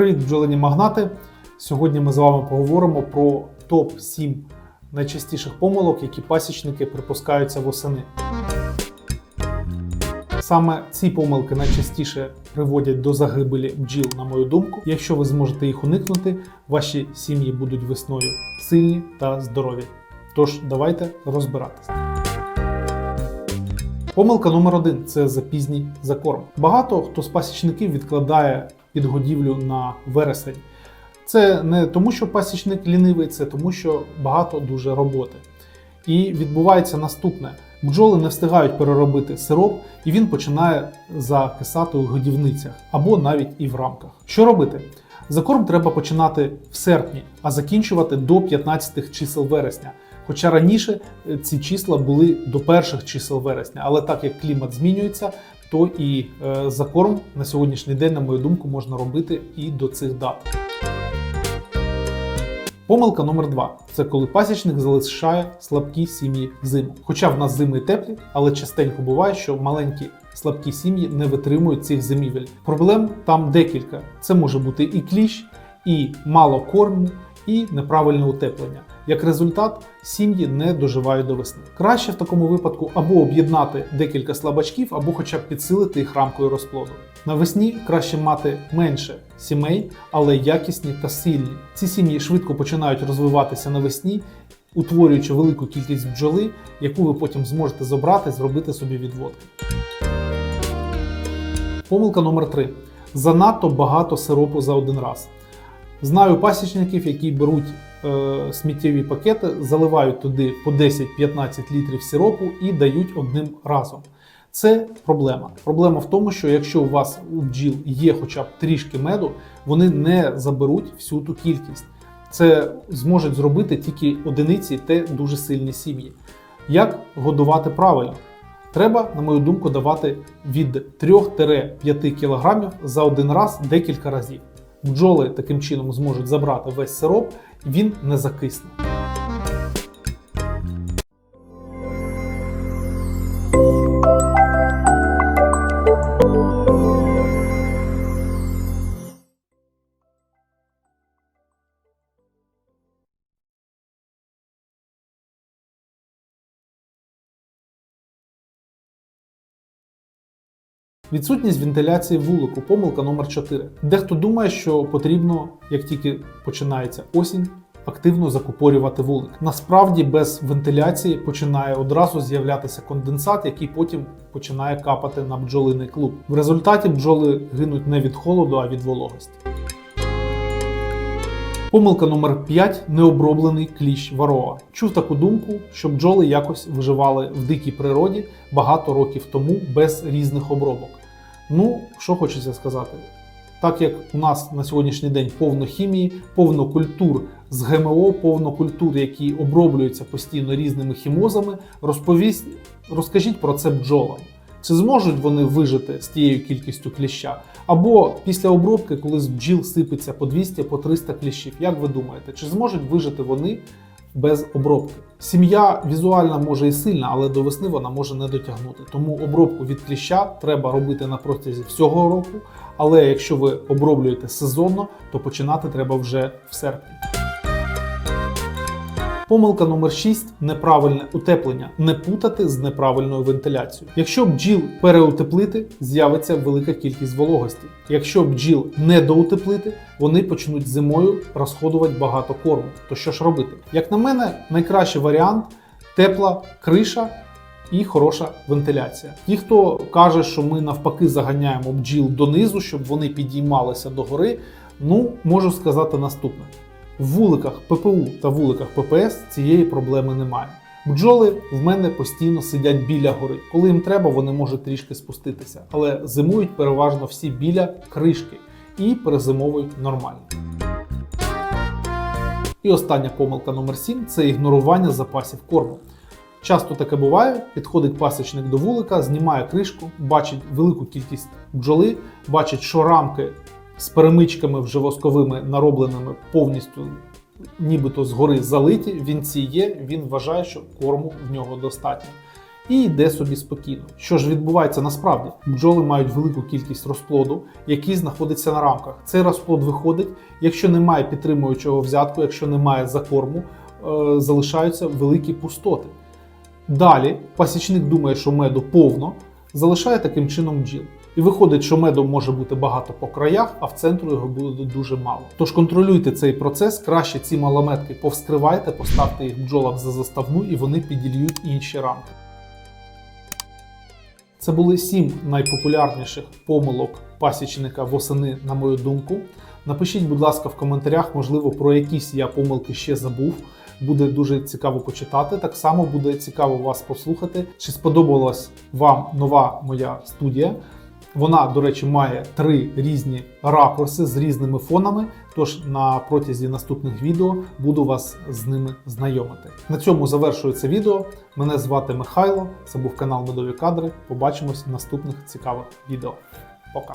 Привіт, бджолині магнати! Сьогодні ми з вами поговоримо про топ-7 найчастіших помилок, які пасічники припускаються восени. Саме ці помилки найчастіше приводять до загибелі бджіл, на мою думку. Якщо ви зможете їх уникнути, ваші сім'ї будуть весною сильні та здорові. Тож давайте розбиратися. Помилка номер один це запізній закорм. Багато хто з пасічників відкладає підгодівлю на вересень. Це не тому, що пасічник лінивий, це тому, що багато дуже роботи. І відбувається наступне: бджоли не встигають переробити сироп, і він починає закисати у годівницях або навіть і в рамках. Що робити? Закорм треба починати в серпні, а закінчувати до 15 чисел вересня. Хоча раніше е, ці числа були до перших чисел вересня, але так як клімат змінюється, то і е, закорм на сьогоднішній день, на мою думку, можна робити і до цих дат. Помилка номер два це коли пасічник залишає слабкі сім'ї взиму. Хоча в нас зими теплі, але частенько буває, що маленькі слабкі сім'ї не витримують цих зимівель. Проблем там декілька: це може бути і кліщ, і мало корму, і неправильне утеплення. Як результат, сім'ї не доживають до весни. Краще в такому випадку або об'єднати декілька слабачків, або хоча б підсилити їх рамкою розплоду. Навесні краще мати менше сімей, але якісні та сильні. Ці сім'ї швидко починають розвиватися навесні, утворюючи велику кількість бджоли, яку ви потім зможете забрати, зробити собі відводки. Помилка номер 3. Занадто багато сиропу за один раз. Знаю пасічників, які беруть е, сміттєві пакети, заливають туди по 10-15 літрів сиропу і дають одним разом. Це проблема. Проблема в тому, що якщо у вас у бджіл є хоча б трішки меду, вони не заберуть всю ту кількість. Це зможуть зробити тільки одиниці та дуже сильні сім'ї. Як годувати правильно? Треба, на мою думку, давати від 3-5 кг за один раз декілька разів. Бджоли таким чином зможуть забрати весь сироп, він не закисне. Відсутність вентиляції вулику, помилка номер 4. Дехто думає, що потрібно, як тільки починається осінь, активно закупорювати вулик. Насправді без вентиляції починає одразу з'являтися конденсат, який потім починає капати на бджолиний клуб. В результаті бджоли гинуть не від холоду, а від вологості. Помилка номер 5 необроблений кліщ варова. Чув таку думку, що бджоли якось виживали в дикій природі багато років тому без різних обробок. Ну, що хочеться сказати, так як у нас на сьогоднішній день повно хімії, повно культур з ГМО, повно культур, які оброблюються постійно різними хімозами, розповість, розкажіть про це бджолам. Чи зможуть вони вижити з тією кількістю кліща? Або після обробки, коли з бджіл сипеться по 200 по 300 кліщів, як ви думаєте, чи зможуть вижити вони без обробки? Сім'я візуально може і сильна, але до весни вона може не дотягнути. Тому обробку від кліща треба робити на протязі всього року. Але якщо ви оброблюєте сезонно, то починати треба вже в серпні. Помилка номер 6 неправильне утеплення. Не путати з неправильною вентиляцією. Якщо бджіл переутеплити, з'явиться велика кількість вологості. Якщо бджіл не доутеплити, вони почнуть зимою розходувати багато корму. То що ж робити? Як на мене, найкращий варіант тепла криша. І хороша вентиляція. Ті, хто каже, що ми навпаки заганяємо бджіл донизу, щоб вони підіймалися догори, ну можу сказати наступне: в вуликах ППУ та вуликах ППС цієї проблеми немає. Бджоли в мене постійно сидять біля гори. Коли їм треба, вони можуть трішки спуститися, але зимують переважно всі біля кришки і перезимовують нормально. І остання помилка номер 7 це ігнорування запасів корму. Часто таке буває, підходить пасічник до вулика, знімає кришку, бачить велику кількість бджоли, бачить, що рамки з перемичками вже восковими наробленими повністю нібито згори залиті, вінці є, він вважає, що корму в нього достатньо. і йде собі спокійно. Що ж відбувається насправді? Бджоли мають велику кількість розплоду, який знаходиться на рамках. Цей розплод виходить, якщо немає підтримуючого взятку, якщо немає закорму, е, залишаються великі пустоти. Далі пасічник думає, що меду повно, залишає таким чином бджіл. І виходить, що меду може бути багато по краях, а в центру його буде дуже мало. Тож контролюйте цей процес, краще ці малометки повскривайте, поставте їх бджолам за заставну і вони підільють інші рамки. Це були сім найпопулярніших помилок пасічника восени, на мою думку. Напишіть, будь ласка, в коментарях, можливо, про якісь я помилки ще забув. Буде дуже цікаво почитати. Так само буде цікаво вас послухати. Чи сподобалась вам нова моя студія? Вона, до речі, має три різні ракурси з різними фонами. Тож на протязі наступних відео буду вас з ними знайомити. На цьому завершується відео. Мене звати Михайло. Це був канал Медові Кадри. Побачимось в наступних цікавих відео. Пока!